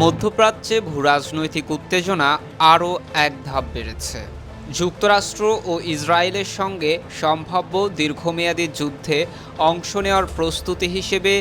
মধ্যপ্রাচ্যে ভূরাজনৈতিক উত্তেজনা আরও এক ধাপ বেড়েছে। যুক্তরাষ্ট্র ও ইসরায়েলের সঙ্গে সম্ভাব্য দীর্ঘমেয়াদী যুদ্ধে অংশ নেওয়ার প্রস্তুতি হিসেবে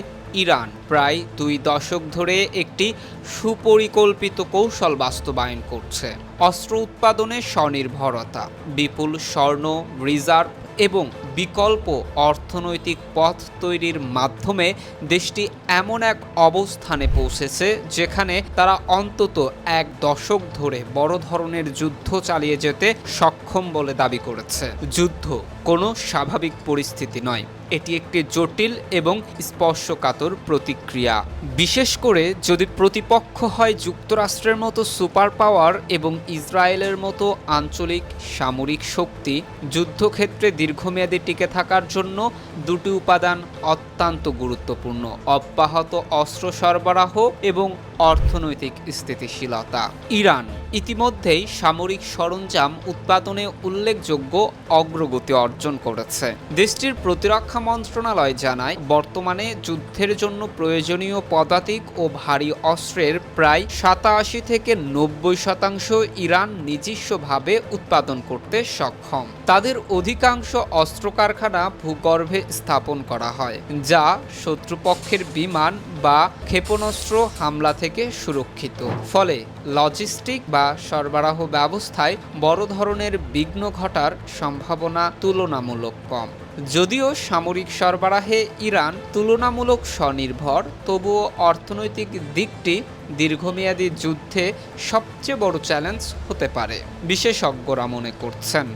ইরান প্রায় দুই দশক ধরে একটি সুপরিকল্পিত কৌশল বাস্তবায়ন করছে। অস্ত্র উৎপাদনে স্বনির্ভরতা, বিপুল স্বর্ণ, রিজার্ভ এবং বিকল্প অর্থনৈতিক পথ তৈরির মাধ্যমে দেশটি এমন এক অবস্থানে পৌঁছেছে যেখানে তারা অন্তত এক দশক ধরে বড় ধরনের যুদ্ধ চালিয়ে যেতে সক্ষম বলে দাবি করেছে। যুদ্ধ কোনো স্বাভাবিক পরিস্থিতি নয়। এটি একটি জটিল এবং স্পর্শকাতর প্রতিক্রিয়া। বিশেষ করে যদি প্রতিপক্ষ হয় যুক্তরাষ্ট্রের মতো সুপার পাওয়ার এবং ইসরায়েলের মতো আঞ্চলিক সামরিক শক্তি, যুদ্ধক্ষেত্রে দীর্ঘমেয়াদী টিকে থাকার জন্য দুটি উপাদান অত্যন্ত গুরুত্বপূর্ণ, অব্যাহত অস্ত্র সরবরাহ এবং অর্থনৈতিক স্থিতিশীলতা। ইরান ইতিমধ্যেই সামরিক সরঞ্জাম উৎপাদনে উল্লেখযোগ্য অগ্রগতি অর্জন করেছে। দেশটির প্রতিরক্ষা মন্ত্রণালয় জানায়, বর্তমানে যুদ্ধের জন্য প্রয়োজনীয় পদাতিক ও ভারী অস্ত্রের প্রায় সাতাশি থেকে নব্বই শতাংশ ইরান নিজস্বভাবে উৎপাদন করতে সক্ষম। তাদের অধিকাংশ অস্ত্র কারখানা ভূগর্ভে স্থাপন করা হয়, যা শত্রুপক্ষের বিমান বা ক্ষেপণাস্ত্র হামলা থেকে সুরক্ষিত। ফলে লজিস্টিক বা সরবরাহ ব্যবস্থায় বড় ধরনের বিঘ্ন ঘটার সম্ভাবনা তুলনামূলক কম। যদিও সামরিক সরবরাহে ইরান তুলনামূলক স্বনির্ভর, তবুও অর্থনৈতিক দিকটি দীর্ঘমেয়াদী যুদ্ধে সবচেয়ে বড় চ্যালেঞ্জ হতে পারে, বিশেষজ্ঞরা মনে করছেন।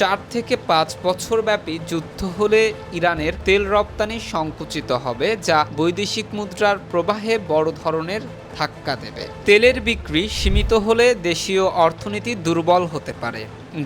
চার থেকে পাঁচ বছর ব্যাপী যুদ্ধ হলে ইরানের তেল রপ্তানি সংকুচিত হবে, যা বৈদেশিক মুদ্রার প্রবাহে বড় ধরনের ধাক্কা দেবে। তেলের বিক্রি সীমিত হলে দেশীয় অর্থনীতি দুর্বল হতে পারে,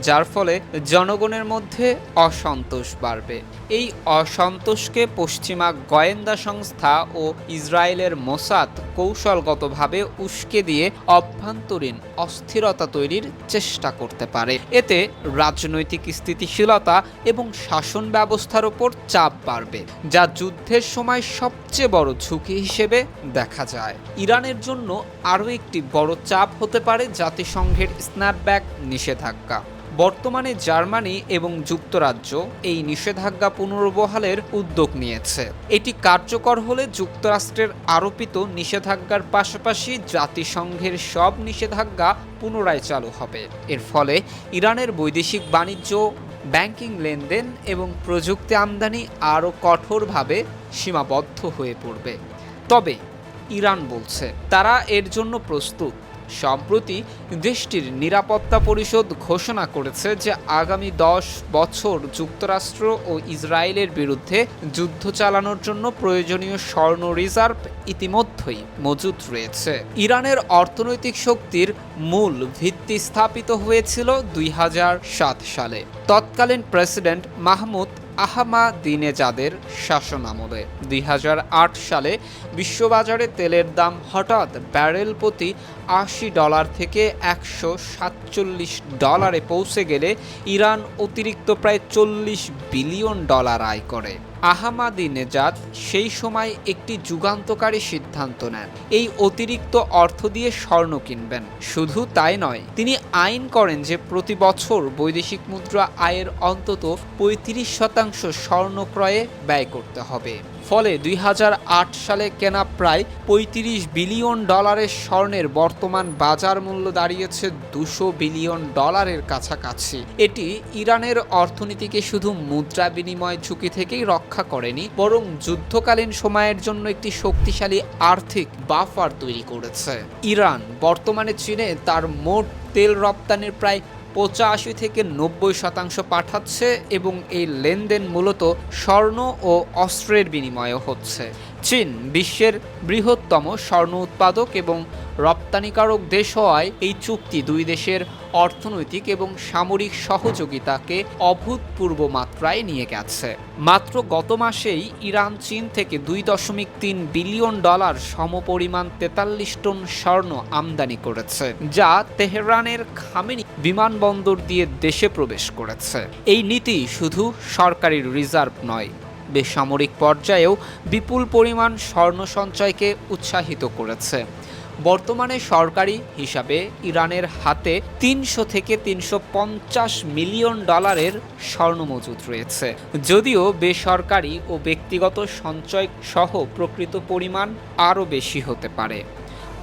যার ফলে জনগণের মধ্যে অসন্তোষ বাড়বে। এই অসন্তোষকে পশ্চিমা গোয়েন্দা সংস্থা ও ইসরায়েলের মোসাদ কৌশলগতভাবে উস্কে দিয়ে অভ্যন্তরীণ অস্থিরতা তৈরির চেষ্টা করতে পারে। এতে রাজনৈতিক স্থিতিশীলতা এবং শাসন ব্যবস্থার ওপর চাপ বাড়বে, যা যুদ্ধের সময় সবচেয়ে বড় ঝুঁকি হিসেবে দেখা যায়। ইরানের জন্য আরও একটি বড় চাপ হতে পারে জাতিসংঘের স্ন্যাপব্যাক নিষেধাজ্ঞা। বর্তমানে জার্মানি এবং যুক্তরাজ্য এই নিষেধাজ্ঞা পুনর্বহালের উদ্যোগ নিয়েছে। এটি কার্যকর হলে যুক্তরাষ্ট্রের আরোপিত নিষেধাজ্ঞার পাশাপাশি জাতিসংঘের সব নিষেধাজ্ঞা পুনরায় চালু হবে। এর ফলে ইরানের বৈদেশিক বাণিজ্য, ব্যাংকিং লেনদেন এবং প্রযুক্তি আমদানি আরও কঠোরভাবে সীমাবদ্ধ হয়ে পড়বে। তবে ইরান বলছে। তারা এর জন্য প্রস্তুত। সম্প্রতি দেশটির নিরাপত্তা পরিষদ ঘোষণা করেছে যে আগামী দশ বছর যুক্তরাষ্ট্র ও ইসরায়েলের বিরুদ্ধে যুদ্ধ চালানোর জন্য প্রয়োজনীয় স্বর্ণ রিজার্ভ ইতিমধ্যেই মজুত রয়েছে। ইরানের অর্থনৈতিক শক্তির মূল ভিত্তি স্থাপিত হয়েছিল দুই হাজার সাত সালে। তৎকালীন প্রেসিডেন্ট মাহমুদ আহমাদিনেজাদের শাসনামলে দুই হাজার আট সালে বিশ্ববাজারে তেলের দাম হঠাৎ ব্যারেল প্রতি আশি ডলার থেকে একশো সাতচল্লিশ ডলারে পৌঁছে গেলে ইরান অতিরিক্ত প্রায় চল্লিশ বিলিয়ন ডলার আয় করে। আহমাদিনেজাদ সেই সময় একটি যুগান্তকারী সিদ্ধান্ত নেন। এই অতিরিক্ত অর্থ দিয়ে স্বর্ণ কিনবেন। শুধু তাই নয়, তিনি আইন করেন যে প্রতি বছর বৈদেশিক মুদ্রা আয়ের অন্তত পঁয়ত্রিশ শতাংশ স্বর্ণ ক্রয়ে ব্যয় করতে হবে। ফলে দুই হাজার আট সালে কেনা প্রায় পঁয়ত্রিশ বিলিয়ন ডলারের স্বর্ণের বর্তমান বাজার মূল্য দাঁড়িয়েছে দুশো বিলিয়ন ডলারের কাছাকাছি। এটি ইরানের অর্থনীতিকে শুধু মুদ্রা বিনিময় ঝুঁকি থেকেই রক্ষা করেনি, বরং যুদ্ধকালীন সময়ের জন্য একটি শক্তিশালী আর্থিক বাফার তৈরি করেছে। ইরান, বর্তমানে চীনে তার মোট তেল রপ্তানির প্রায় পঁচাশি থেকে নব্বই শতাংশ পাঠাচ্ছে এবং এই লেনদেন মূলত স্বর্ণ ও অস্ত্রের বিনিময়ে হচ্ছে। চীন বিশ্বের বৃহত্তম স্বর্ণ উৎপাদক এবং রপ্তানিকারক দেশ হওয়ায় এই চুক্তি দুই দেশের অর্থনৈতিক এবং সামরিক সহযোগিতাকে অভূতপূর্ব মাত্রায় নিয়ে গেছে। মাত্র গত মাসেই ইরান, চীন থেকে দুই দশমিক তিন বিলিয়ন ডলার সমপরিমাণ তেতাল্লিশ টন স্বর্ণ আমদানি করেছে, যা তেহরানের খামেনি বিমানবন্দর দিয়ে দেশে প্রবেশ করেছে। এই নীতি শুধু সরকারি রিজার্ভ নয়, বেসামরিক পর্যায়েও বিপুল পরিমাণ স্বর্ণ সঞ্চয়কে উৎসাহিত করেছে। বর্তমানে সরকারি হিসাবে ইরানের হাতে তিনশো থেকে তিনশো পঞ্চাশ মিলিয়ন ডলারের স্বর্ণ মজুদ রয়েছে। যদিও বেসরকারি ও ব্যক্তিগত সঞ্চয় সহ প্রকৃত পরিমাণ আরও বেশি হতে পারে।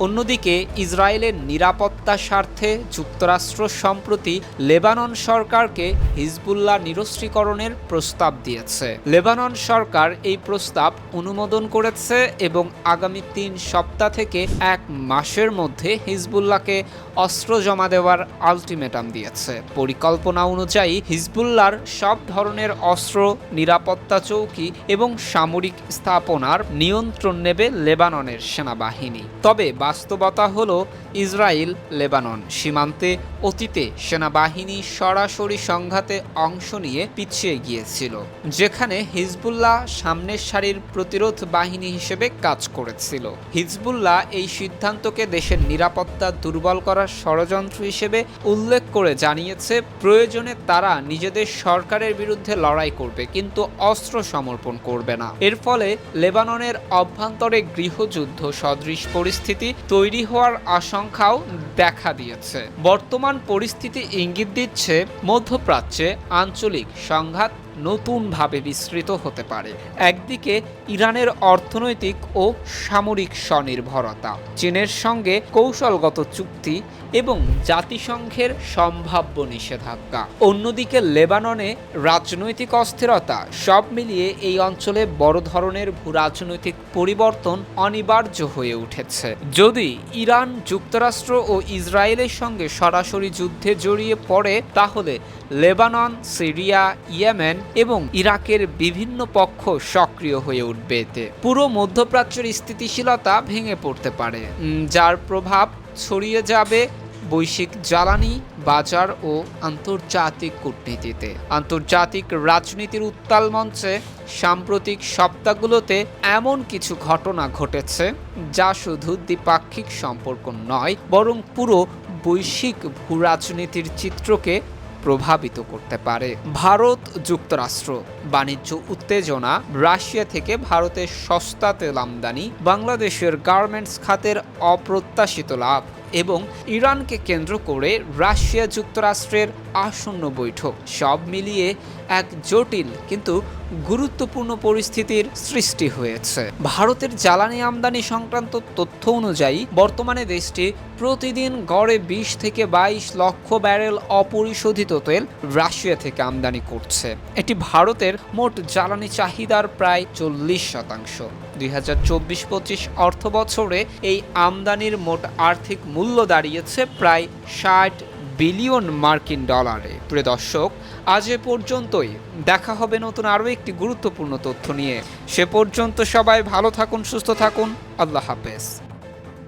অন্যদিকে ইসরায়েলের নিরাপত্তা স্বার্থে যুক্তরাষ্ট্র সম্প্রতি লেবানন সরকারকে হিজবুল্লাহ নিরস্ত্রীকরণের প্রস্তাব দিয়েছে। লেবানন সরকার এই প্রস্তাব অনুমোদন করেছে এবং আগামী তিন সপ্তাহ থেকে এক মাসের মধ্যে হিজবুল্লাহকে অস্ত্র জমা দেওয়ার আলটিমেটাম দিয়েছে। পরিকল্পনা অনুযায়ী হিজবুল্লাহর সব ধরনের অস্ত্র, নিরাপত্তা চৌকি এবং সামরিক স্থাপনার নিয়ন্ত্রণ নেবে লেবাননের সেনাবাহিনী। তবে বাস্তবতা হলো ইসরায়েল, লেবানন। সীমান্তে অতীতে সেনাবাহিনী সরাসরি সংঘাতে অংশ নিয়ে পিছিয়ে গিয়েছিল, যেখানে হিজবুল্লাহ সামনের সারির প্রতিরোধ বাহিনী হিসেবে কাজ করেছিল। হিজবুল্লাহ এই সিদ্ধান্তকে দেশের নিরাপত্তা দুর্বল করার ষড়যন্ত্র হিসেবে উল্লেখ করে জানিয়েছে, প্রয়োজনে তারা নিজেদের সরকারের বিরুদ্ধে লড়াই করবে, কিন্তু অস্ত্র সমর্পণ করবে না। এর ফলে লেবাননের অভ্যন্তরে গৃহযুদ্ধ সদৃশ পরিস্থিতি তৈরি হওয়ার আশঙ্কাও দেখা দিয়েছে। বর্তমান পরিস্থিতি ইঙ্গিত দিচ্ছে মধ্যপ্রাচ্যে আঞ্চলিক সংঘাত নতুনভাবে বিস্তৃত হতে পারে। একদিকে ইরানের অর্থনৈতিক ও সামরিক স্বনির্ভরতা, চীনের সঙ্গে কৌশলগত চুক্তি এবং জাতিসংঘের সম্ভাব্য নিষেধাজ্ঞা। অন্যদিকে লেবাননে রাজনৈতিক অস্থিরতা, সব মিলিয়ে এই অঞ্চলে বড় ধরনের ভূরাজনৈতিক পরিবর্তন অনিবার্য হয়ে উঠেছে। যদি ইরান যুক্তরাষ্ট্র ও ইসরায়েলের সঙ্গে সরাসরি যুদ্ধে জড়িয়ে পড়ে, তাহলে লেবানন, সিরিয়া, ইয়েমেন এবং ইরাকের বিভিন্ন পক্ষ সক্রিয় হয়ে উঠবে এতে। পুরো মধ্যপ্রাচ্যের স্থিতিশীলতা ভেঙে পড়তে পারে। যার প্রভাব ছড়িয়ে যাবে বৈশ্বিক জ্বালানি, বাজার ও আন্তর্জাতিক কূটনীতিতে। আন্তর্জাতিক রাজনীতির উত্তাল মঞ্চে সাম্প্রতিক সপ্তাহগুলোতে এমন কিছু ঘটনা ঘটেছে যা শুধু দ্বিপাক্ষিক সম্পর্ক নয়, বরং পুরো বৈশ্বিক ভূরাজনীতির চিত্রকে প্রভাবিত করতে পারে। ভারত যুক্তরাষ্ট্র, বাণিজ্য উত্তেজনা, রাশিয়া থেকে ভারতের সস্তা তেল আমদানি, বাংলাদেশের গার্মেন্টস খাতের অপ্রত্যাশিত লাভ। এবং ইরানকে কেন্দ্র করে রাশিয়া যুক্তরাষ্ট্রের আসন্ন বৈঠক। সব মিলিয়ে এক জটিল কিন্তু গুরুত্বপূর্ণ পরিস্থিতির সৃষ্টি হয়েছে। ভারতের জ্বালানি আমদানি সংক্রান্ত তথ্য অনুযায়ী, বর্তমানে দেশটি প্রতিদিন গড়ে বিশ থেকে বাইশ লক্ষ ব্যারেল অপরিশোধিত তেল রাশিয়া থেকে আমদানি করছে। এটি ভারতের মোট জ্বালানি চাহিদার প্রায় চল্লিশ শতাংশ। দুই হাজার চব্বিশ পঁচিশ অর্থ বছরে এই আমদানির মোট আর্থিক মূল্য দাঁড়িয়েছে প্রায় ষাট বিলিয়ন মার্কিন ডলারে। প্রিয় দর্শক, আজ এ পর্যন্তই। দেখা হবে নতুন আরও একটি গুরুত্বপূর্ণ তথ্য নিয়ে। সে পর্যন্ত সবাই ভালো থাকুন, সুস্থ থাকুন। আল্লাহ হাফেজ।